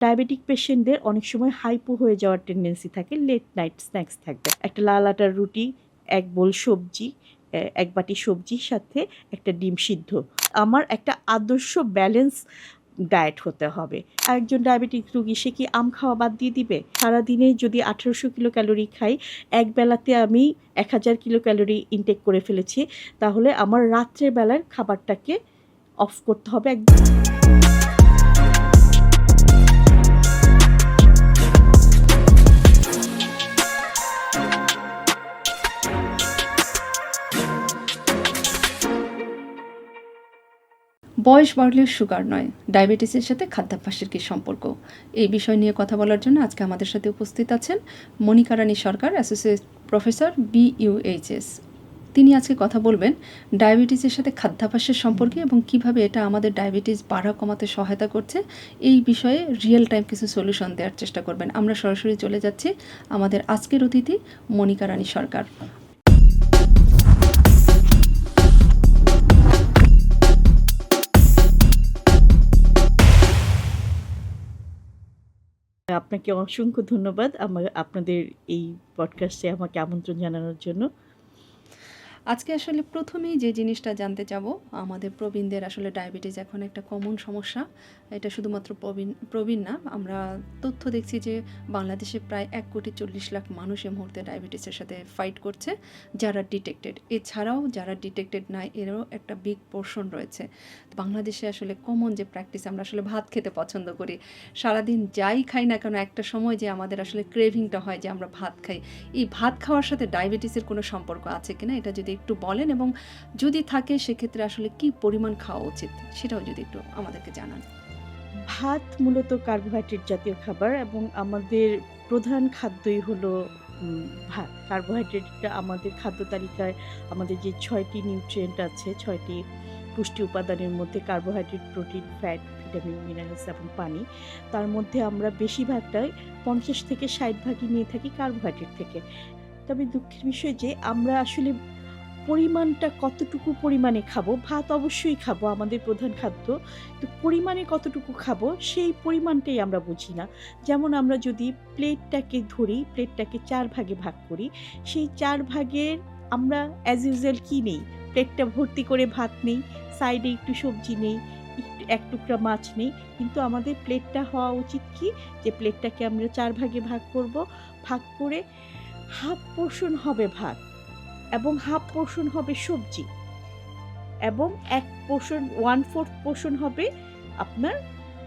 Diabetic পেশেন্টদের অনেক সময় হাইপো হয়ে যাওয়ার টেন্ডেন্সি থাকে লেট নাইট স্ন্যাক্স থাকবে। একটা লাল আটার রুটি, এক বোল সবজি এক বাটি সবজির সাথে একটা ডিম সিদ্ধ। আমার একটা আদর্শ ব্যালেন্স ডায়েট হতে হবে। একজন ডায়াবেটিক রুগী, সে কি আম খাওয়া বাদ দিয়ে দিবে? সারাদিনে যদি আঠেরোশো কিলো ক্যালোরি খাই, এক বেলাতে আমি এক হাজার কিলো ক্যালোরি ইনটেক করে ফেলেছি, তাহলে আমার রাত্রের বেলার খাবারটাকে অফ করতে হবে একদম। বয়স বাড়লে সুগার নয়, ডায়াবেটিসের সাথে খাদ্যাভ্যাসের কী সম্পর্ক? এই বিষয় নিয়ে কথা বলার জন্য আজকে আমাদের সাথে উপস্থিত আছেন Monika Rani Sarkar, associate professor B U H S তিনি আজকে কথা বলবেন ডায়াবেটিসের সাথে খাদ্যাভ্যাসের সম্পর্কে এবং কীভাবে এটা আমাদের ডায়াবেটিস বাড়া কমাতে সহায়তা করছে, এই বিষয়ে রিয়েল টাইম কিছু সলিউশন দেওয়ার চেষ্টা করবেন। আমরা সরাসরি চলে যাচ্ছি আমাদের আজকের অতিথি মনিকা রানী সরকার। আপনাকে অসংখ্য ধন্যবাদ আমার আপনাদের এই পডকাস্টে আমাকে আমন্ত্রণ জানানোর জন্য। আজকে আসলে প্রথমেই যে জিনিসটা জানতে যাব আমাদের প্রবীণদের আসলে ডায়াবেটিস এখন একটা কমন সমস্যা। এটা শুধুমাত্র প্রবীণ প্রবীণ না, আমরা তথ্য দেখছি যে বাংলাদেশে প্রায় এক কোটি চল্লিশ লাখ মানুষ এই মুহূর্তে ডায়াবেটিসের সাথে ফাইট করছে, যারা ডিটেক্টেড এছাড়াও যারা ডিটেক্টেড নাই, এরও একটা বিগ পোর্শন রয়েছে। বাংলাদেশে আসলে কমন যে প্র্যাকটিস আমরা আসলে ভাত খেতে পছন্দ করি। সারাদিন যাই খাই না কেন, একটা সময় যে আমাদের আসলে ক্রেভিংটা হয় যে আমরা ভাত খাই। এই ভাত খাওয়ার সাথে ডায়াবেটিসের কোনো সম্পর্ক আছে কিনা, এটা যদি একটু বলেন এবং যদি থাকে, সেক্ষেত্রে আসলে কি পরিমাণ খাওয়া উচিত? সেটাও যদি একটু আমাদেরকে জানান। ভাত মূলত কার্বোহাইড্রেট জাতীয় খাবার এবং আমাদের প্রধান খাদ্যই হলো ভাত। কার্বোহাইড্রেটটা আমাদের খাদ্য তালিকায় আমাদের যে ছয়টি নিউট্রিয়েন্ট আছে, ছয়টি পুষ্টি উপাদানের মধ্যে carbohydrate, protein, fat, vitamin, minerals এবং পানি। তার মধ্যে আমরা বেশিরভাগটাই পঞ্চাশ থেকে ষাট ভাগই নিয়ে থাকি কার্বোহাইড্রেট থেকে। তবে দুঃখের বিষয় যে, আমরা আসলে পরিমাণটা কতটুকু পরিমাণে খাব? ভাত অবশ্যই খাব, আমাদের প্রধান খাদ্য। তো পরিমাণে কতটুকু খাব, সেই পরিমাণটাই আমরা বুঝি না। যেমন আমরা যদি প্লেটটাকে ধরি, প্লেটটাকে চার ভাগে ভাগ করি, সেই চার ভাগের আমরা অ্যাজ ইউজুয়াল কী নেই? প্লেটটা ভর্তি করে ভাত নেই সাইডে একটু সবজি নেই, একটু, এক টুকরা মাছ নেই। কিন্তু আমাদের প্লেটটা হওয়া উচিত কি? যে প্লেটটাকে আমরা চার ভাগে ভাগ করব, ভাগ করে হাফ পোর্শন হবে ভাত। এবং হাফ পোর্শন হবে সবজি এবং এক পোর্শন ওয়ান ফোর্থ পোর্শন হবে আপনার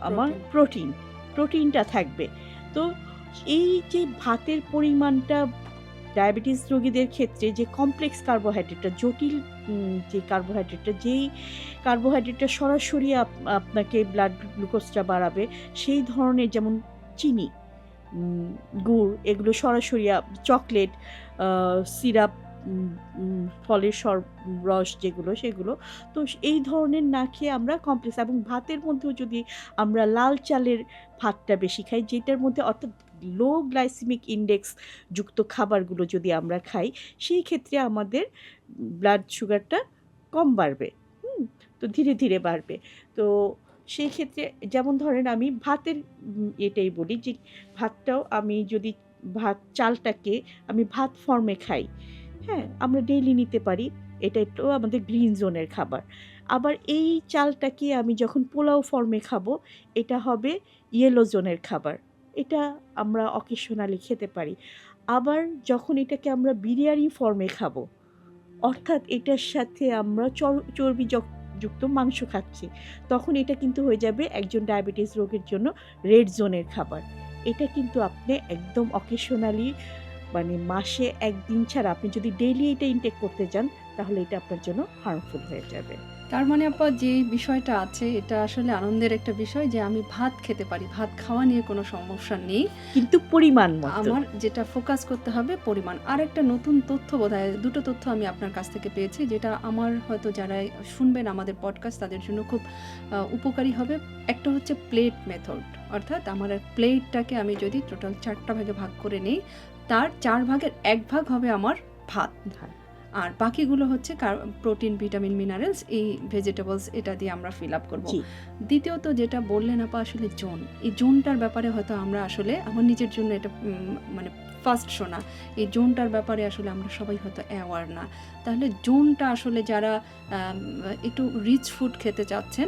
আমার প্রোটিন। প্রোটিনটা থাকবে। তো এই যে ভাতের পরিমাণটা ডায়াবেটিস রোগীদের ক্ষেত্রে যে কমপ্লেক্স কার্বোহাইড্রেটটা জটিল যে কার্বোহাইড্রেটটা যেই কার্বোহাইড্রেটটা সরাসরি আপনাকে ব্লাড গ্লুকোজটা বাড়াবে সেই ধরনের যেমন চিনি গুড় এগুলো সরাসরি চকলেট সিরাপ ফলের সর, রস যেগুলো, সেগুলো। তো এই ধরনের না খেয়ে আমরা কমপ্লেক্স এবং ভাতের মধ্যেও যদি আমরা লাল চালের ভাতটা বেশি খাই, যেটার মধ্যে অর্থাৎ লো গ্লাইসিমিক ইন্ডেক্স যুক্ত খাবারগুলো যদি আমরা খাই, সেই ক্ষেত্রে আমাদের ব্লাড সুগারটা কম বাড়বে, হুম? তো ধীরে ধীরে বাড়বে। তো সেই ক্ষেত্রে যেমন ধরেন আমি ভাতের এটাই বলি যে ভাতটাও আমি যদি ভাত, চালটাকে আমি ভাত ফর্মে খাই হ্যাঁ আমরা ডেইলি নিতে পারি। এটা একটু আমাদের গ্রিন জোনের খাবার। আবার এই চালটাকে আমি যখন পোলাও ফর্মে খাব, এটা হবে ইয়েলো জোনের খাবার। এটা আমরা অকেশনালি খেতে পারি। আবার যখন এটাকে আমরা বিরিয়ানি ফর্মে খাব, অর্থাৎ এটার সাথে আমরা চর- চর্বি যুক্ত মাংস খাচ্ছি, তখন এটা কিন্তু হয়ে যাবে একজন ডায়াবেটিস রোগের জন্য রেড জোনের খাবার। এটা কিন্তু আপনি একদম অকেশনালি মানে মাসে একদিন ছাড়া আপনি যদি ডেইলি এটা ইনটেক করতে যান তাহলে এটা আপনার জন্য হার্মফুল হয়ে যাবে। তার মানে আপা যে বিষয়টা আছে এটা আসলে আনন্দের একটা বিষয় যে আমি ভাত খেতে পারি। ভাত খাওয়া নিয়ে কোনো সমস্যা নেই। কিন্তু পরিমাণ আমার যেটা ফোকাস করতে হবে পরিমাণ। আর একটা নতুন তথ্য বোধহয় দুটো তথ্য আমি আপনার কাছ থেকে পেয়েছি যেটা আমার হয়তো যারা শুনবেন আমাদের পডকাস্ট তাদের জন্য খুব উপকারী হবে। একটা হচ্ছে প্লেট মেথড অর্থাৎ আমার প্লেটটাকে আমি যদি টোটাল চারটা ভাগে ভাগ করে নিই তার চার ভাগের এক ভাগ হবে আমার ভাত। আর বাকিগুলো হচ্ছে প্রোটিন ভিটামিন মিনারেলস এই ভেজিটেবলস এটা দিয়ে আমরা ফিল আপ করব। দ্বিতীয়ত যেটা বললেন আপা আসলে জোন। এই জোনটার ব্যাপারে হয়তো আমরা আসলে আমার নিজের জন্য এটা মানে ফার্স্ট শোনা। এই জোনটার ব্যাপারে আসলে আমরা সবাই হয়তো অ্যাওয়ার না। তাহলে জোনটা আসলে যারা একটু রিচ ফুড খেতে চাচ্ছেন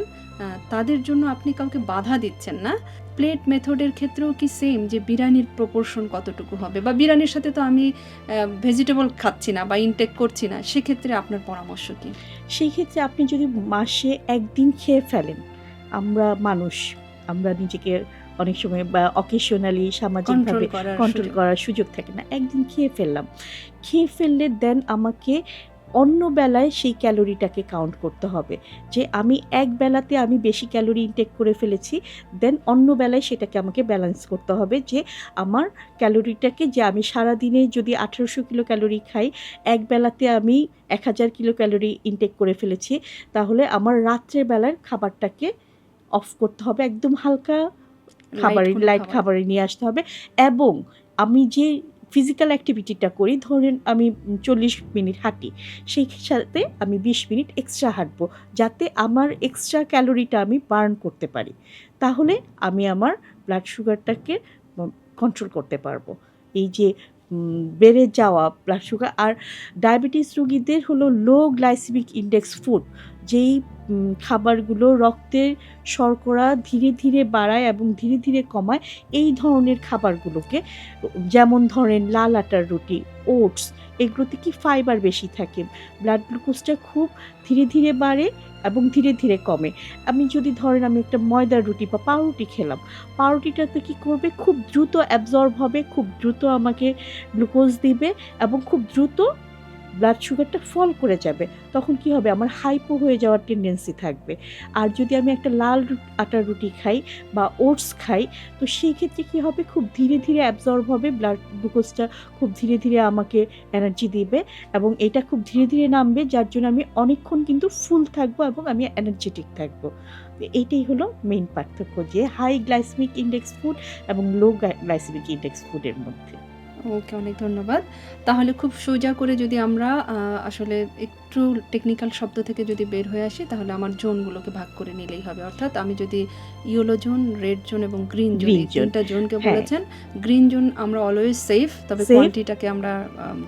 তাদের জন্য আপনি কাউকে বাধা দিচ্ছেন না। প্লেট মেথডের ক্ষেত্রেও কি সেম যে বিরিয়ানির প্রপোর্শন কতটুকু হবে? বা বিরিয়ানির সাথে তো আমি ভেজিটেবল খাচ্ছি না বা ইনটেক করছি না, সেক্ষেত্রে আপনার পরামর্শ কি? সেই ক্ষেত্রে আপনি যদি মাসে একদিন খেয়ে ফেলেন, আমরা মানুষ, আমরা নিজেকে অনেক সময় বা অকেশনালি সামাজিকভাবে কন্ট্রোল করার সুযোগ। থাকে না। একদিন খেয়ে ফেললাম। খেয়ে ফেললে দেন আমাকে অন্য বেলায় সেই ক্যালোরিটাকে কাউন্ট করতে হবে। যে আমি এক বেলাতে আমি বেশি ক্যালোরি ইনটেক করে ফেলেছি দেন অন্য বেলায় সেটাকে আমাকে ব্যালেন্স করতে হবে যে আমার ক্যালোরিটাকে যে আমি সারা দিনে যদি আঠেরোশো কিলো ক্যালোরি খাই এক বেলাতে আমি এক হাজার কিলো ক্যালোরি ইনটেক করে ফেলেছি তাহলে আমার রাত্রের বেলার খাবারটাকে অফ করতে হবে। একদম হালকা খাবারে লাইট খাবার। নিয়ে আসতে হবে। এবং আমি যে ফিজিক্যাল অ্যাক্টিভিটিটা করি ধরেন আমি চল্লিশ মিনিট হাঁটি সেই সাথে আমি বিশ মিনিট এক্সট্রা হাঁটবো যাতে আমার এক্সট্রা ক্যালোরিটা আমি বার্ন করতে পারি। তাহলে আমি আমার ব্লাড সুগারটাকে কন্ট্রোল করতে পারব। এই যে বেড়ে যাওয়া ব্লাড সুগার আর ডায়াবেটিস রোগীদের হলো লো গ্লাইসেমিক ইন্ডেক্স ফুড যেই খাবারগুলো রক্তের শর্করা ধীরে ধীরে বাড়ায় এবং ধীরে ধীরে কমায়, এই ধরনের খাবারগুলোকে, যেমন ধরেন লাল আটার রুটি, ওটস, এগুলোতে কি ফাইবার বেশি থাকে? ব্লাড গ্লুকোজটা খুব ধীরে ধীরে বাড়ে এবং ধীরে ধীরে কমে। আমি যদি ধরেন আমি একটা ময়দার রুটি বা পাউরুটি খেলাম, পাউরুটিটাতে কি করবে? খুব দ্রুত অ্যাবজর্ব হবে, খুব দ্রুত আমাকে গ্লুকোজ দিবে এবং খুব দ্রুত ব্লাড সুগারটা ফল করে যাবে, তখন কি হবে? আমার হাইপো হয়ে যাওয়ার টেন্ডেন্সি থাকবে। আর যদি আমি একটা লাল আটার রুটি খাই বা ওটস খাই, তো সেই ক্ষেত্রে কি হবে? খুব ধীরে ধীরে অ্যাবজর্ব হবে ব্লাড গ্লুকোজটা খুব ধীরে ধীরে আমাকে এনার্জি দিবে এবং এটা খুব ধীরে ধীরে নামবে, যার জন্য আমি অনেকক্ষণ কিন্তু ফুল থাকব এবং আমি এনার্জেটিক থাকব। এইটাই হলো মেইন পার্থক্য যে হাই গ্লাইসমিক ইন্ডেক্স ফুড এবং লো গ্লাইসেমিক ইন্ডেক্স ফুডের মধ্যে। ওকে অনেক ধন্যবাদ তাহলে খুব সোজা করে যদি আমরা আসলে একটু টেকনিক্যাল শব্দ থেকে যদি বের হয়ে আসি তাহলে আমার জোনগুলোকে ভাগ করে নিলেই হবে অর্থাৎ আমি যদি ইয়েলো জোন রেড জোন এবং গ্রিন জোন এই তিনটা জোনকে হ্যাঁ। বলেছেন গ্রিন জোন আমরা অলওয়েজ সেফ তবে Safe। কোয়ান্টিটাকে আমরা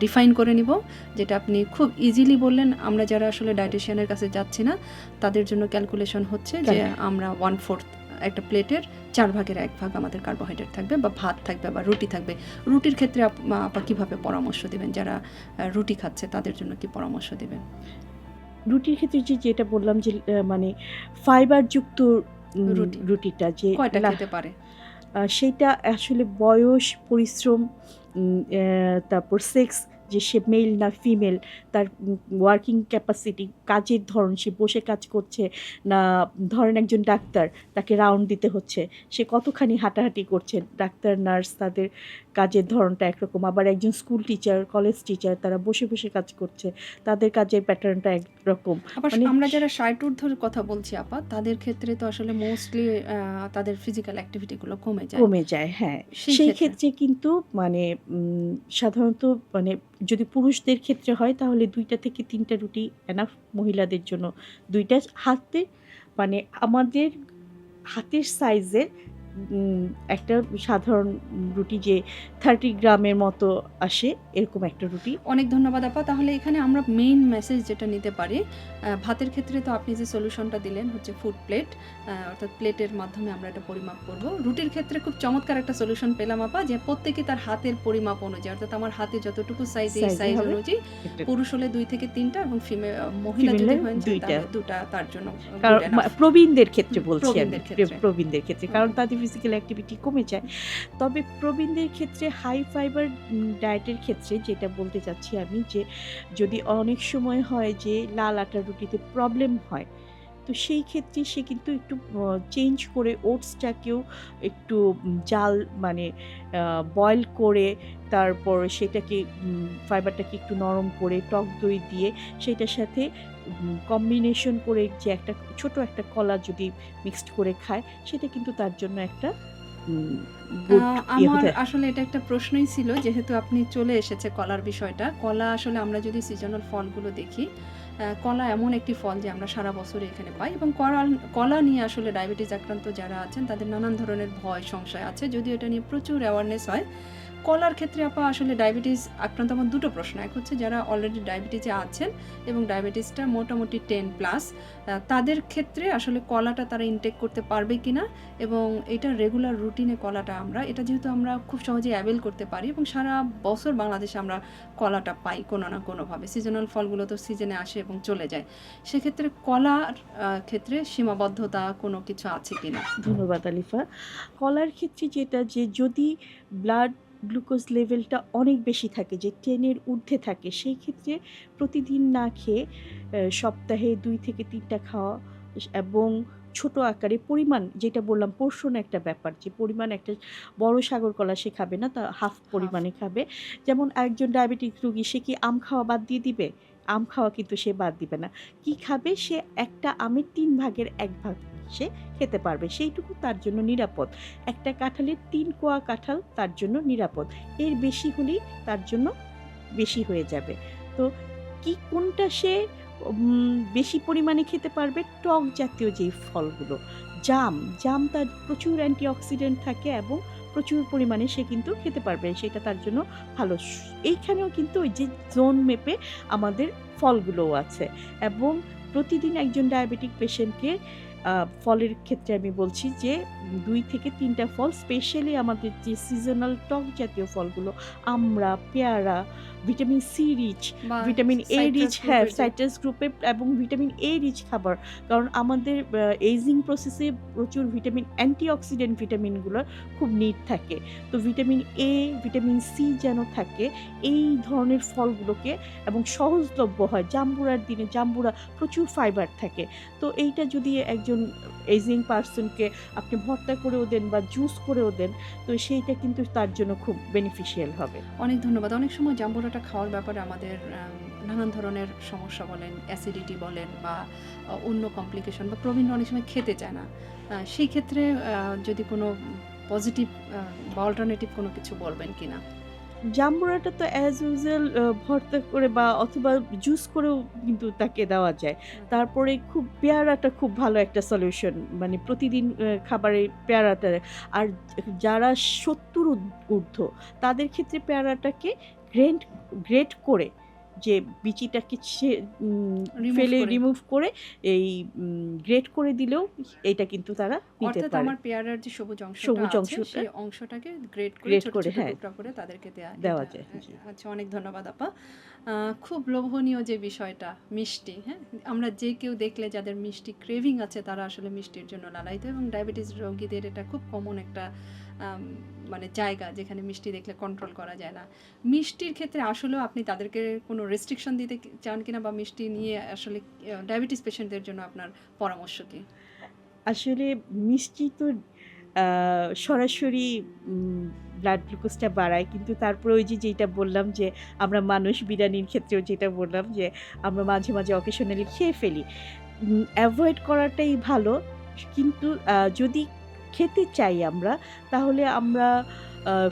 ডিফাইন করে নিব যেটা আপনি খুব ইজিলি বললেন আমরা যারা আসলে ডায়েটিশিয়ানের কাছে যাচ্ছি না তাদের জন্য ক্যালকুলেশন হচ্ছে যে আমরা ওয়ান ফোর্থ একটা প্লেটের চার ভাগের এক ভাগ আমাদের কার্বোহাইড্রেট থাকবে বা ভাত থাকবে বা রুটি থাকবে। রুটির ক্ষেত্রে আপ- কীভাবে পরামর্শ দেবেন? যারা রুটি খাচ্ছে তাদের জন্য কি পরামর্শ দেবেন? রুটির ক্ষেত্রে যে যেটা বললাম যে মানে ফাইবারযুক্ত রুটি। রুটিটা যে কয়টা খেতে পারে? সেটা আসলে বয়স পরিশ্রম তারপর সেক্স যে সে মেল না ফিমেল তার ওয়ার্কিং ক্যাপাসিটি কাজের ধরন সে বসে কাজ করছে না ধরেন একজন ডাক্তার তাকে রাউন্ড দিতে হচ্ছে সে কতখানি হাঁটাহাঁটি করছে ডাক্তার নার্স তাদের কাজের ধরনটা একরকম আবার একজন স্কুল টিচার কলেজ টিচার তারা বসে বসে কাজ করছে তাদের কাজের প্যাটার্নটা একরকম। মানে- আমরা যারা ষাট ঊর্ধ্বর কথা বলছি আপা তাদের ক্ষেত্রে তো আসলে মোস্টলি তাদের ফিজিক্যাল অ্যাক্টিভিটিগুলো কমে যায়। কমে যায় হ্যাঁ। সেই? ক্ষেত্রে। কিন্তু মানে সাধারণত মানে যদি পুরুষদের ক্ষেত্রে হয়, তাহলে দুইটা থেকে তিনটা রুটি এনাফ মহিলাদের জন্য। দুইটা হাতে মানে আমাদের হাতের সাইজের একটা সাধারণ রুটি যে থার্টি গ্রামের মতো আসে এরকম একটা রুটি। অনেক ধন্যবাদ আপা। তাহলে এখানে আমরা মেইন মেসেজ যেটা নিতে পারি ভাতের ক্ষেত্রে তো আপনি যে সলিউশনটা দিলেন হচ্ছে ফুড প্লেট অর্থাৎ প্লেটের মাধ্যমে আমরা এটা পরিমাপ করব। রুটির ক্ষেত্রে খুব চমৎকার একটা সলিউশন পেলাম আপা যে প্রত্যেকে তার হাতের পরিমাপ অনুযায়ী অর্থাৎ আমার হাতে যতটুকু সাইজ এই সাইজ অনুযায়ী পুরুষ হলে দুই থেকে তিনটা এবং ফিমেল মহিলা যদি হয় দুইটা। দুটা তার জন্য কারণ প্রবীণদের ক্ষেত্রে বলছি প্রবীণদের ক্ষেত্রে। কারণ তাদের ফিজিক্যাল অ্যাক্টিভিটি কমে যায়। তবে প্রবীণদের ক্ষেত্রে হাই ফাইবার ডায়েটের ক্ষেত্রে যেটা বলতে চাচ্ছি আমি যে, যদি অনেক সময় হয় যে, লাল আটার রুটিতে প্রবলেম হয় তো সেই ক্ষেত্রে সে কিন্তু একটু চেঞ্জ করে ওটসটাকেও একটু জাল মানে বয়েল করে তারপর সেটাকে ফাইবারটাকে একটু নরম করে টক দই দিয়ে সেটার সাথে কম্বিনেশন করে যে একটা ছোট একটা কলা যদি মিক্সড করে খায় সেটা কিন্তু তার জন্য একটা ইয়ে আমার আসলে এটা একটা প্রশ্নই ছিল যেহেতু আপনি চলে এসেছে কলার বিষয়টা। কলা আসলে আমরা যদি সিজনাল ফলগুলো দেখি, কলা এমন একটি ফল যে আমরা সারা বছর এখানে পাই এবং করাল, কলা নিয়ে আসলে ডায়াবেটিস আক্রান্ত যারা আছেন, তাদের নানান ধরনের ভয়, সংশয় আছে। যদিও এটা নিয়ে প্রচুর অ্যাওয়ারনেস হয়। কলার ক্ষেত্রে আপা আসলে ডায়াবেটিস আক্রান্ত আমার দুটো প্রশ্ন। এক হচ্ছে যারা অলরেডি ডায়াবেটিসে আছেন এবং ডায়াবেটিসটা মোটামুটি টেন প্লাস তাদের ক্ষেত্রে আসলে কলাটা তারা ইনটেক করতে পারবে কিনা? এবং এটা রেগুলার রুটিনে কলাটা আমরা, এটা যেহেতু আমরা খুব সহজেই অ্যাভেল করতে পারি এবং সারা বছর বাংলাদেশে আমরা কলাটা পাই কোনো না কোনোভাবে। সিজনাল ফলগুলো তো সিজনে আসে এবং চলে যায়। সেক্ষেত্রে কলার ক্ষেত্রে সীমাবদ্ধতা কোনো কিছু আছে কি না ধন্যবাদ আলিফা। কলার ক্ষেত্রে যেটা যে যদি ব্লাড গ্লুকোজ লেভেলটা অনেক বেশি থাকে যে টেনের ঊর্ধ্বে থাকে সেই ক্ষেত্রে প্রতিদিন না খেয়ে সপ্তাহে দুই থেকে তিনটা খাওয়া এবং ছোট আকারে পরিমাণ যেটা বললাম পোষণ একটা ব্যাপার যে পরিমাণ একটা বড় সাগর কলা সে খাবে না তা হাফ হাফ। পরিমাণে খাবে। যেমন একজন ডায়াবেটিক রুগী সে কি আম খাওয়া বাদ দিয়ে দিবে? আম খাওয়া কিন্তু সে বাদ দিবে না। কি খাবে? সে একটা আমের তিন ভাগের এক ভাগ সে খেতে পারবে। সেইটুকু তার জন্য নিরাপদ। একটা কাঁঠালের ৩ কোয়া কাঁঠাল তার জন্য নিরাপদ। এর বেশি হলেই তার জন্য বেশি হয়ে যাবে। তো কি কোনটা সে বেশি পরিমাণে খেতে পারবে? টক জাতীয় যেই ফলগুলো। জাম, জাম তার প্রচুর অ্যান্টিঅক্সিডেন্ট থাকে এবং প্রচুর পরিমাণে সে কিন্তু খেতে পারবে। সেটা তার জন্য ভালো। এইখানেও কিন্তু ওই যে জোন মেপে আমাদের ফলগুলোও আছে এবং প্রতিদিন একজন ডায়াবেটিক পেশেন্টকে ফলের ক্ষেত্রে আমি বলছি যে দুই থেকে তিনটা ফল স্পেশালি আমাদের যে সিজনাল টক জাতীয় ফলগুলো আমরা পেয়ারা, vitamin C rich, vitamin A rich হ্যাঁ, সাইট্রাস গ্রুপে এবং ভিটামিন এ রিচ খাবার। কারণ আমাদের এইজিং প্রসেসে প্রচুর ভিটামিন অ্যান্টিঅক্সিডেন্ট ভিটামিনগুলোর খুব নিড থাকে। তো ভিটামিন এ, ভিটামিন সি যেন থাকে এই ধরনের ফলগুলোকে এবং সহজলভ্য হয়। জাম্বুরার দিনে জাম্বুরা প্রচুর ফাইবার থাকে। তো এইটা যদি একজন এইজিং পার্সনকে আপনি ভর্তা করেও দেন বা জুস করেও দেন তো সেইটা কিন্তু তার জন্য খুব বেনিফিশিয়াল হবে। অনেক ধন্যবাদ। অনেক সময় জাম্বুরাটা খাওয়ার ব্যাপারে আমাদের নানান ধরনের সমস্যা বলেন, অ্যাসিডিটি বলেন বা অন্য কমপ্লিকেশন বা প্রবীণ অনেক সময় খেতে চায় না। সেই ক্ষেত্রে যদি কোনো পজিটিভ বা অল্টারনেটিভ কোনো কিছু বলবেন কিনা? জাম্বুরাটা তো অ্যাজ ইউজুয়াল ভর্তা করে বা অথবা জুস করেও কিন্তু তাকে দেওয়া যায়। তারপরে খুব পেয়ারাটা খুব ভালো একটা সলিউশন। মানে প্রতিদিন খাবারে পেয়ারাটা আর যারা ৭০ উদ ঊর্ধ্ব তাদের ক্ষেত্রে পেয়ারাটাকে গ্রেন্ড গ্রেট করে যে বিচিটাকে ফেলে। রিমুভ করে এই গ্রেট করে দিলেও এটা কিন্তু তারা নিতে পারে। আমার পেয়ারার যে সবুজ অংশটা সবুজ অংশটা সেই অংশটাকে গ্রেট করে গ্রেট ছোট, করে ছোট হ্যাঁ। করে তাদেরকে দেয়া দেওয়া যায়। আচ্ছা অনেক ধন্যবাদ আপা। খুব লোভনীয় যে বিষয়টা মিষ্টি, হ্যাঁ? আমরা যে কেউ দেখলে যাদের মিষ্টি ক্রেভিং আছে তারা আসলে মিষ্টির জন্য লালায়িত এবং ডায়াবেটিস রোগীদের এটা খুব কমন একটা মানে জায়গা যেখানে মিষ্টি দেখলে কন্ট্রোল করা যায় না। মিষ্টির ক্ষেত্রে আসলেও আপনি তাদেরকে কোনো রেস্ট্রিকশন দিতে চান কিনা বা মিষ্টি নিয়ে আসলে ডায়াবেটিস পেশেন্টদের জন্য আপনার পরামর্শ কি? আসলে মিষ্টি তো সরাসরি ব্লাড গ্লুকোজটা বাড়ায়। কিন্তু তারপরে ওই যেটা বললাম যে আমরা মানুষ বিরিয়ানির ক্ষেত্রেও যেটা বললাম যে আমরা মাঝে, মাঝে অকেশনালি খেয়ে ফেলি। অ্যাভয়েড করাটাই ভালো। কিন্তু যদি খেতে চাই আমরা তাহলে আমরা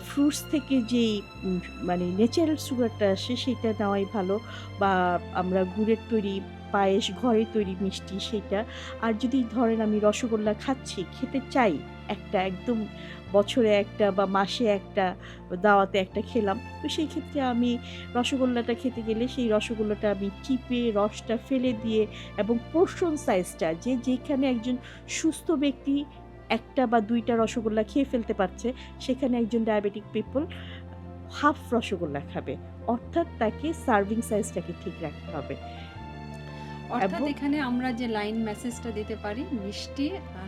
ফ্রুটস থেকে যেই মানে ন্যাচারাল সুগারটা আসে সেটা নেওয়াই ভালো বা আমরা গুড়ের তৈরি পায়েস, ঘরে তৈরি মিষ্টি সেইটা। আর যদি ধরেন আমি রসগোল্লা খাচ্ছি, খেতে চাই একটা একদম বছরে একটা বা মাসে একটা দাওয়াতে একটা খেলাম। তো সেই ক্ষেত্রে আমি রসগোল্লাটা খেতে গেলে সেই রসগোল্লাটা আমি চিপে রসটা ফেলে দিয়ে এবং পোরশন সাইজটা যে যেখানে একজন সুস্থ ব্যক্তি ১ টা বা দুইটা রসগোল্লা খেয়ে ফেলতে পারছে, সেখানে একজন ডায়াবেটিক পিপল হাফ রসগোল্লা খাবে। অর্থাৎ তাকে সার্ভিং সাইজটাকে ঠিক রাখতে হবে। অর্থাৎ এখানে আমরা যে লাইন মেসেজটা দিতে পারি মিষ্টি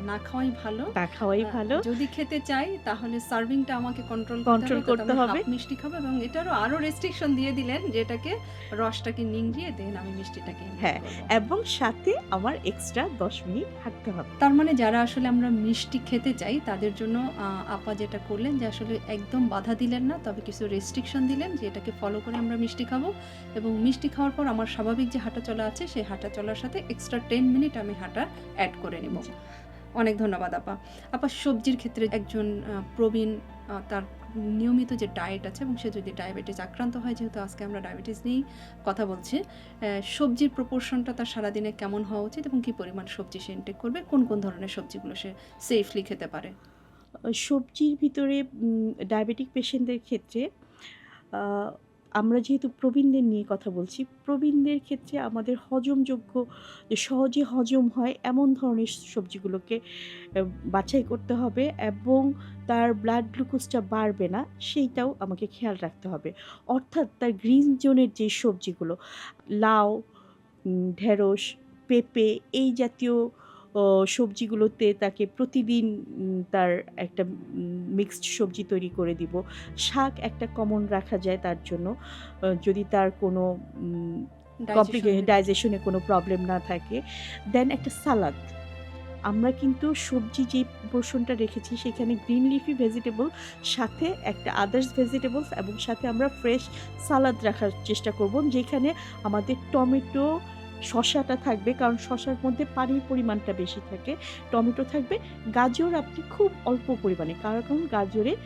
না খাওয়াই ভালো। তা খাওয়াই ভালো। যদি খেতে চাই তাহলে সার্ভিংটা আমাকে কন্ট্রোল কন্ট্রোল করতে হবে। মিষ্টি খাব এবং এটারও আরও রেস্ট্রিকশন দিয়ে দিলেন যেটাকে রসটাকে নিংড়িয়ে দেন আমি মিষ্টিটাকে হ্যাঁ, এবং সাথে আমার এক্সট্রা ১০ মিনিট হাঁটতে হবে। তার মানে যারা আসলে আমরা মিষ্টি খেতে চাই তাদের জন্য আপা যেটা করলেন যে আসলে একদম বাধা দিলেন না। তবে কিছু রেস্ট্রিকশন দিলেন যে এটাকে ফলো করে আমরা মিষ্টি খাব এবং মিষ্টি খাওয়ার পর আমার স্বাভাবিক যে হাঁটা চলা আছে সেই হাঁটা চলার সাথে এক্সট্রা টেন মিনিট আমি হাঁটা অ্যাড করে নেব। অনেক ধন্যবাদ আপা। আপা সবজির ক্ষেত্রে একজন প্রবীণ তার নিয়মিত যে ডায়েট আছে এবং সে যদি ডায়াবেটিস আক্রান্ত হয় যেহেতু আজকে আমরা ডায়াবেটিস নিয়েই কথা বলছি সবজির প্রপোর্শনটা তার সারাদিনে কেমন হওয়া উচিত এবং কী পরিমাণ সবজি সে ইনটেক করবে? কোন কোন ধরনের সবজিগুলো সে সেফলি খেতে পারে? সবজির ভিতরে ডায়াবেটিক পেশেন্টদের ক্ষেত্রে আমরা যেহেতু প্রবীণদের নিয়ে কথা বলছি, প্রবীণদের ক্ষেত্রে আমাদের হজমযোগ্য যে সহজে হজম হয় এমন ধরনের সবজিগুলোকে বাছাই করতে হবে এবং তার ব্লাড গ্লুকোজটা বাড়বে না, সেইটাও আমাকে খেয়াল রাখতে হবে। অর্থাৎ তার গ্রিন জোনের যে সবজিগুলো, লাউ ঢেঁড়স, পেঁপে, এই জাতীয় সবজিগুলোতে তাকে প্রতিদিন তার একটা মিক্সড সবজি তৈরি করে দিব। শাক একটা কমন রাখা যায় তার জন্য। যদি তার কোনো কমপ্লিকে Digestion- ডাইজেশনে কোনো প্রবলেম না থাকে দেন একটা সালাদ আমরা কিন্তু সবজি যে পোর্শনটা রেখেছি সেখানে গ্রিন লিফি ভেজিটেবল সাথে একটা আদার্স ভেজিটেবলস এবং সাথে আমরা ফ্রেশ সালাদ রাখার চেষ্টা করব যেখানে আমাদের টমেটো শশাটা থাকবে, কারণ শশার মধ্যে পানির পরিমাণটা বেশি থাকে। টমেটো থাকবে। গাজর আপনি খুব অল্প পরিমাণে, কারণ গাজরে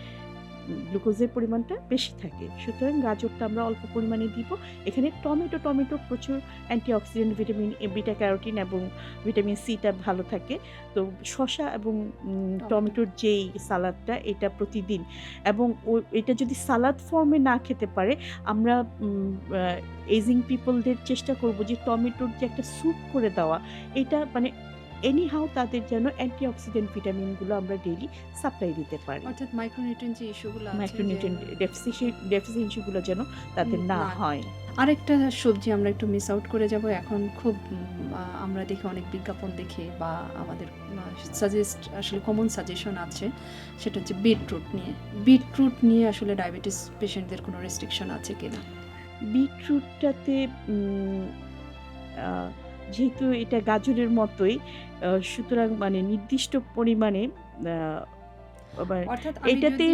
গ্লুকোজের পরিমাণটা বেশি থাকে। সুতরাং গাজরটা আমরা অল্প পরিমাণে দিব। এখানে টমেটো টমেটো প্রচুর antioxidant vitamin A beta carotene এবং ভিটামিন সিটা ভালো থাকে। তো শশা এবং টমেটোর যেই সালাদটা এটা প্রতিদিন। এবং ও- এটা যদি সালাদ ফর্মে না খেতে পারে আমরা এজিং পিপলদের চেষ্টা করব যে টমেটোর যে একটা স্যুপ করে দেওয়া এটা মানে এনিহাও তাদের যেন অ্যান্টিঅক্সিডেন্ট ভিটামিনগুলো আমরা ডেইলি সাপ্লাই দিতে পারি। অর্থাৎ মাইক্রোনিউট্রিয়েন্ট যে ইস্যুগুলো আছে মাইক্রোনিউট্রিয়েন্ট ডেফিসিয়েন্সিগুলো যেন তাদের না হয়। আরেকটা সবজি আমরা একটু মিস আউট করে যাব। এখন খুব আমরা দেখি অনেক বিজ্ঞাপন দেখে বা আমাদের সাজেস্ট আসলে কমন সাজেশন আছে। সেটা হচ্ছে বিটরুট নিয়ে। বিটরুট নিয়ে আসলে ডায়াবেটিস পেশেন্টদের কোনো রেস্ট্রিকশন আছে কিনা? বিটরুটটাতে যেহেতু এটা গাজরের মতোই সুতরাং মানে নির্দিষ্ট পরিমাণে এটাতে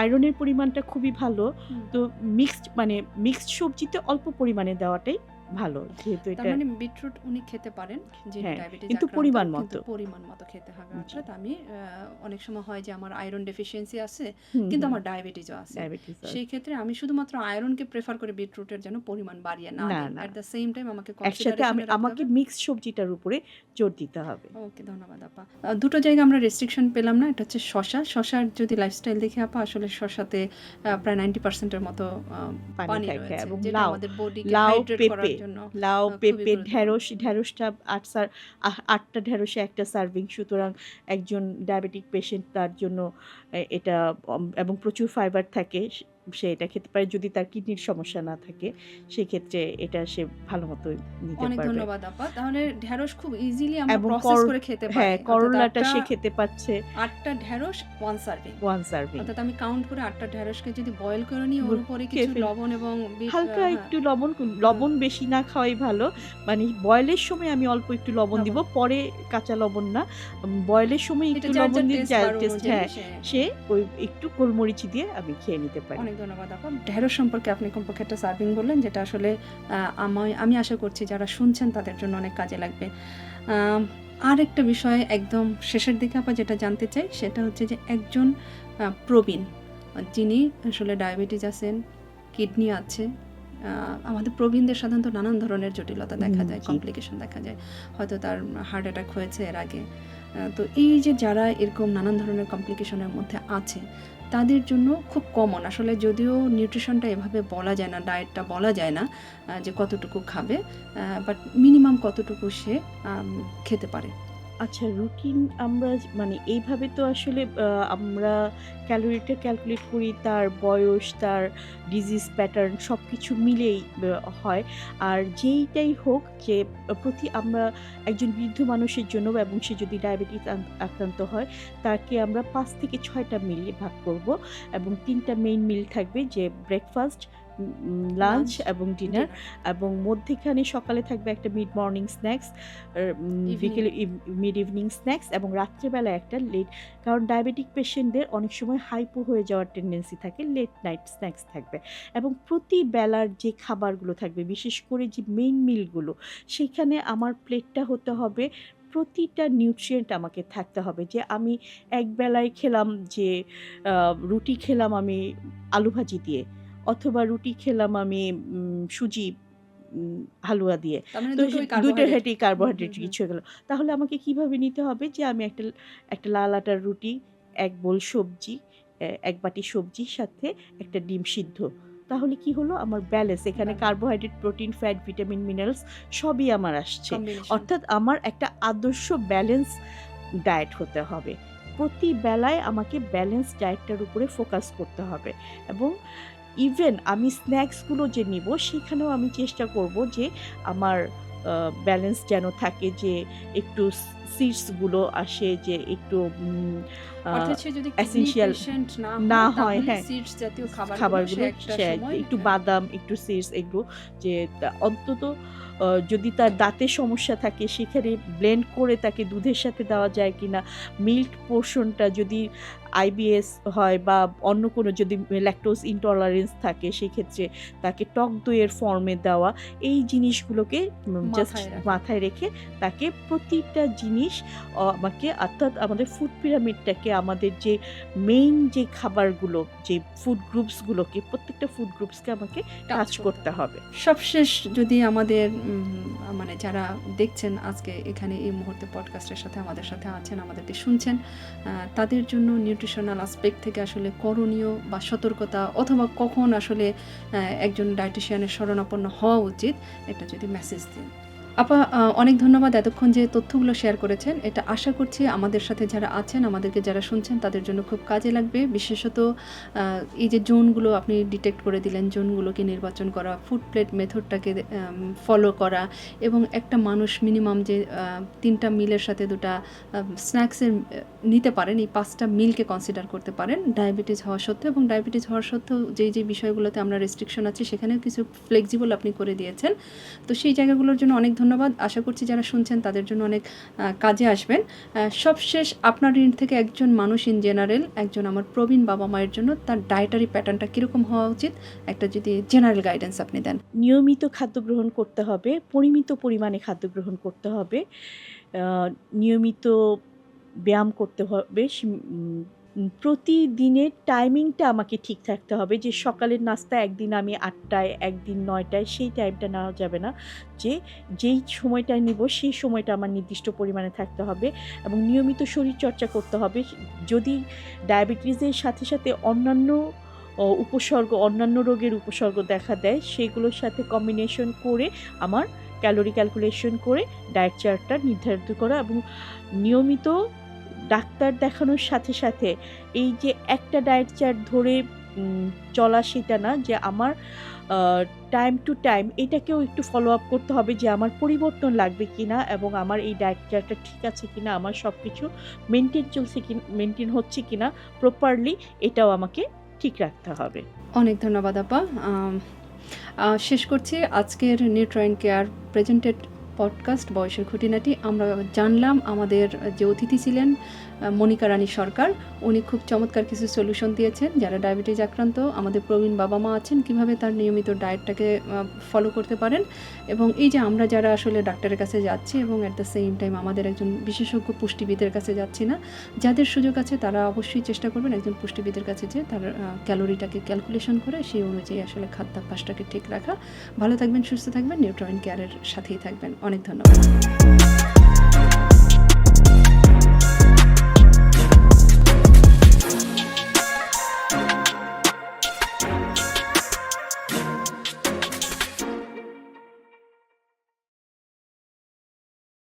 আয়রনের পরিমাণটা খুবই ভালো। তো মিক্সড মানে মিক্সড সবজিতে অল্প পরিমাণে দেওয়াটাই ভালো যেহেতু এটা মানে বিটরুট উনি খেতে পারেন যে হ্যাঁ, ডায়াবেটিস কিন্তু পরিমাণ মতো। পরিমাণ মতো খেতে হবে। অর্থাৎ আমি অনেক সময় হয় যে আমার আয়রন ডেফিসিয়েন্সি আছে কিন্তু আমার ডায়াবেটিসও আছে। সেই ক্ষেত্রে আমি শুধুমাত্র আয়রনকে প্রেফার করে বিটরুটের যেন পরিমাণ বাড়িয়ে না এট দ্য সেম টাইম আমাকে একসাথে আমি আমাকে হবে। মিক্সড সবজিটার উপরে জোর দিতে হবে। ওকে ধন্যবাদ আপা। দুটো জায়গায় আমরা রেস্ট্রিকশন পেলাম না এটা হচ্ছে শশা শশার যদি লাইফস্টাইল দেখে আপা আসলে শশাতে প্রায় নাইনটি পার্সেন্টের মতো পানি রয়েছে এবং আমাদের বডিকে লাউ, পেঁপে, জন্য লাউ পেঁপে। ঢেঁড়স ঢেঁড়সটা আট সার আটটা ঢেঁড়সে একটা সার্ভিং সুতরাং একজন ডায়াবেটিক পেশেন্ট তার জন্য এটা এবং প্রচুর ফাইবার থাকে সে- এটা খেতে পারে যদি তার কিডনির সমস্যা না থাকে সেক্ষেত্রে এটা সে ভালো মতো নিতে অনেক পারবে। ধন্যবাদ আপা। তাহলে ঢেঁড়স খুব ইজিলি আমরা প্রসেস করে খেতে পারি। হ্যাঁ করলাটা সে খেতে পারছে। আটটা ঢেঁড়স ওয়ান সার্ভিং ওয়ান সার্ভিং অর্থাৎ আমি কাউন্ট করে আটটা ঢেঁড়সকে যদি বয়েল করে নিই ওর উপরে কিছু লবণ এবং হালকা একটু লবণ লবণ বেশি না খাওয়াই ভালো। মানে বয়েলের সময় আমি অল্প একটু লবণ দিব পরে কাঁচা লবণ না। বয়েলের সময় একটু লবণ দিয়ে টেস্ট হ্যাঁ সে- ওই একটু গোলমরিচ দিয়ে আমি খেয়ে নিতে পারি। অনেক ধন্যবাদ আপা। ঢেঁড়স সম্পর্কে আপনি কমপক্ষে একটা সার্ভিং বললেন যেটা আসলে আমি আমি আশা করছি যারা শুনছেন তাদের জন্য অনেক কাজে লাগবে। আর একটা বিষয় একদম শেষের দিকে আপা যেটা জানতে চাই সেটা হচ্ছে যে একজন প্রবীণ যিনি আসলে ডায়াবেটিস আছেন কিডনি আছে আমাদের প্রবীণদের সাধারণত নানান ধরনের জটিলতা দেখা যায় কমপ্লিকেশন দেখা যায়। হয়তো তার হার্ট অ্যাটাক হয়েছে এর আগে তো এই যে যারা এরকম নানান ধরনের কমপ্লিকেশনের মধ্যে আছে, তাদের জন্য খুব কমন আসলে যদিও নিউট্রিশনটা এভাবে বলা যায় না ডায়েটটা বলা যায় না যে কতটুকু খাবে বাট মিনিমাম কতটুকু সে খেতে পারে। আচ্ছা রুটিন আমরা মানে এইভাবে তো আসলে আমরা ক্যালোরিটা ক্যালকুলেট করি, তার বয়স, তার ডিজিজ প্যাটার্ন সব কিছু মিলেই হয়। আর যেইটাই হোক যে, প্রতি আমরা একজন বৃদ্ধ মানুষের জন্য এবং সে যদি ডায়াবেটিস আক্রান্ত হয়, তাকে আমরা পাঁচ থেকে ছয়টা মিল ভাগ করব এবং তিনটা মেইন মিল থাকবে যে ব্রেকফাস্ট লাঞ্চ এবং ডিনার এবং মধ্যেখানে সকালে থাকবে একটা মিড মর্নিং স্ন্যাক্স বিকেলে মিড ইভিনিং স্ন্যাক্স এবং রাত্রেবেলা একটা লেট কারণ ডায়াবেটিক পেশেন্টদের অনেক সময় হাইপো হয়ে যাওয়ার টেন্ডেন্সি থাকে লেট নাইট স্ন্যাক্স থাকবে এবং প্রতি বেলার যে খাবারগুলো থাকবে বিশেষ করে যে মেইন মিলগুলো সেখানে আমার প্লেটটা হতে হবে প্রতিটা নিউট্রিয়েন্ট আমাকে থাকতে হবে যে আমি এক বেলায় খেলাম যে রুটি খেলাম আমি আলু ভাজি দিয়ে অথবা রুটি খেলাম আমি সুজি হালুয়া দিয়ে। মানে তো দুইটার কার্বোহাইড্রেট হেঁটেই কার্বোহাইড্রেট। কিছু হয়ে গেলো। তাহলে আমাকে কীভাবে নিতে হবে যে আমি একটা একটা লাল আটার রুটি এক বোল সবজি এক বাটি সবজির সাথে একটা ডিম সিদ্ধ। তাহলে কি হলো? আমার ব্যালেন্স এখানে carbohydrate protein fat vitamin minerals সবই আমার আসছে। অর্থাৎ আমার একটা আদর্শ ব্যালেন্স ডায়েট হতে হবে। প্রতি বেলায় আমাকে ব্যালেন্স ডায়েটটার উপরে ফোকাস করতে হবে। এবং ইভেন আমি স্ন্যাক্সগুলো যে নিব, সেখানেও আমি চেষ্টা করব যে আমার ব্যালেন্স যেন থাকে, যে একটু সিডসগুলো আসে, যে একটু অর্থাৎ সে যদি না না হয় হয়। সিডস জাতীয় খাবার খাবারগুলো একটা বাদাম একটু সিডস এগুলো যে অন্তত যদি তার দাঁতের সমস্যা থাকে সেখানে ব্লেন্ড করে তাকে দুধের সাথে দেওয়া যায় কিনা মিল্ক পোর্শনটা যদি আইবিএস হয় বা অন্য কোনো যদি ল্যাকটোজ ইনটলারেন্স থাকে সেক্ষেত্রে তাকে টক দইয়ের ফর্মে দেওয়া এই জিনিসগুলোকে জাস্ট মাথায় রেখে তাকে প্রতিটা জিনিস আমাকে অর্থাৎ আমাদের ফুড পিরামিডটাকে আমাদের যে মেইন যে খাবারগুলো যে ফুড গ্রুপসগুলোকে প্রত্যেকটা ফুড গ্রুপসকে আমাকে টাচ করতে হবে। সবশেষ যদি আমাদের মানে যারা দেখছেন আজকে এখানে এই মুহূর্তে পডকাস্টের সাথে আমাদের সাথে আছেন আমাদেরকে শুনছেন তাদের জন্য নিউট্রিশনাল আসপেক্ট থেকে আসলে করণীয় বা সতর্কতা অথবা কখন আসলে একজন ডায়েটিশিয়ানের শরণাপন্ন হওয়া উচিত একটা যদি মেসেজ দিন। আপা অনেক ধন্যবাদ এতক্ষণ যে তথ্যগুলো শেয়ার করেছেন। এটা আশা করছি আমাদের সাথে যারা আছেন, আমাদেরকে যারা শুনছেন, তাদের জন্য খুব কাজে লাগবে। বিশেষত এই যে জোনগুলো আপনি ডিটেক্ট করে দিলেন, জোনগুলোকে নির্বাচন করা ফুড প্লেট মেথডটাকে ফলো করা এবং একটা মানুষ মিনিমাম যে তিনটা মিলের সাথে দুটা স্ন্যাক্সের নিতে পারেন, এই পাঁচটা মিলকে কনসিডার করতে পারেন। ডায়াবেটিস হওয়া সত্ত্বেও এবং ডায়াবেটিস হওয়ার সত্ত্বেও যে যে বিষয়গুলোতে আমরা রেস্ট্রিকশন আছে, সেখানেও কিছু ফ্লেক্সিবল আপনি করে দিয়েছেন। তো সেই জায়গাগুলোর জন্য অনেক ধন্যবাদ। আশা করছি যারা শুনছেন তাদের জন্য অনেক কাজে আসবেন। সবশেষ আপনার ঋণ থেকে একজন মানুষ ইন জেনারেল একজন আমার প্রবীণ বাবা মায়ের জন্য তার ডায়েটারি প্যাটার্নটা কীরকম হওয়া উচিত? একটা যদি জেনারেল গাইডেন্স আপনি দেন। নিয়মিত খাদ্য গ্রহণ করতে হবে, পরিমিত পরিমাণে খাদ্য গ্রহণ করতে হবে। নিয়মিত ব্যায়াম করতে হবে প্রতিদিনের টাইমিংটা আমাকে ঠিক থাকতে হবে যে সকালের নাস্তা একদিন আমি আটটায়, একদিন নয়টায়, সেই টাইমটা নেওয়া যাবে না। যে, যেই সময়টা নিব, সেই সময়টা আমার নির্দিষ্ট পরিমাণে থাকতে হবে এবং নিয়মিত শরীর চর্চা করতে হবে। যদি ডায়াবেটিসের সাথে সাথে অন্যান্য উপসর্গ, অন্যান্য রোগের উপসর্গ দেখা দেয়, সেগুলোর সাথে কম্বিনেশন করে আমার ক্যালোরি ক্যালকুলেশন করে ডায়েট চার্টটা নির্ধারিত করা এবং নিয়মিত ডাক্তার দেখানোর সাথে সাথে এই যে একটা ডায়েট চার্ট ধরে চলা সেটা না, যে আমার টাইম টু টাইম এটাকেও একটু ফলো আপ করতে হবে যে আমার পরিবর্তন লাগবে কি না এবং আমার এই ডায়েট চার্টটা ঠিক আছে কি না আমার সব কিছু মেনটেন চলছে কি মেনটেন হচ্ছে কি না প্রপারলি এটাও আমাকে ঠিক রাখতে হবে। অনেক ধন্যবাদ আপা। শেষ করছি। আজকের নিউট্রাইন কেয়ার প্রেজেন্টেড পডকাস্ট বয়সের খুঁটিনাটি আমরা জানলাম আমাদের যে অতিথি ছিলেন মনিকা রানী সরকার। উনি খুব চমৎকার কিছু সলিউশন দিয়েছেন, যারা ডায়াবেটিস আক্রান্ত, আমাদের প্রবীণ বাবা মা আছেন, কীভাবে তার নিয়মিত ডায়েটটাকে ফলো করতে পারেন। এবং এই যে আমরা যারা আসলে ডাক্তারের কাছে যাচ্ছি এবং অ্যাট দ্য সেম টাইম আমাদের একজন বিশেষজ্ঞ পুষ্টিবিদের কাছে যাচ্ছি না, যাদের সুযোগ আছে তারা অবশ্যই চেষ্টা করবেন একজন পুষ্টিবিদের কাছে যে তার ক্যালোরিটাকে ক্যালকুলেশন করে, সেই অনুযায়ী আসলে খাদ্যাভ্যাসটাকে ঠিক রাখা। ভালো থাকবেন, সুস্থ থাকবেন নিউট্রয়েন কেয়ারের সাথেই থাকবেন। conectando. Agora.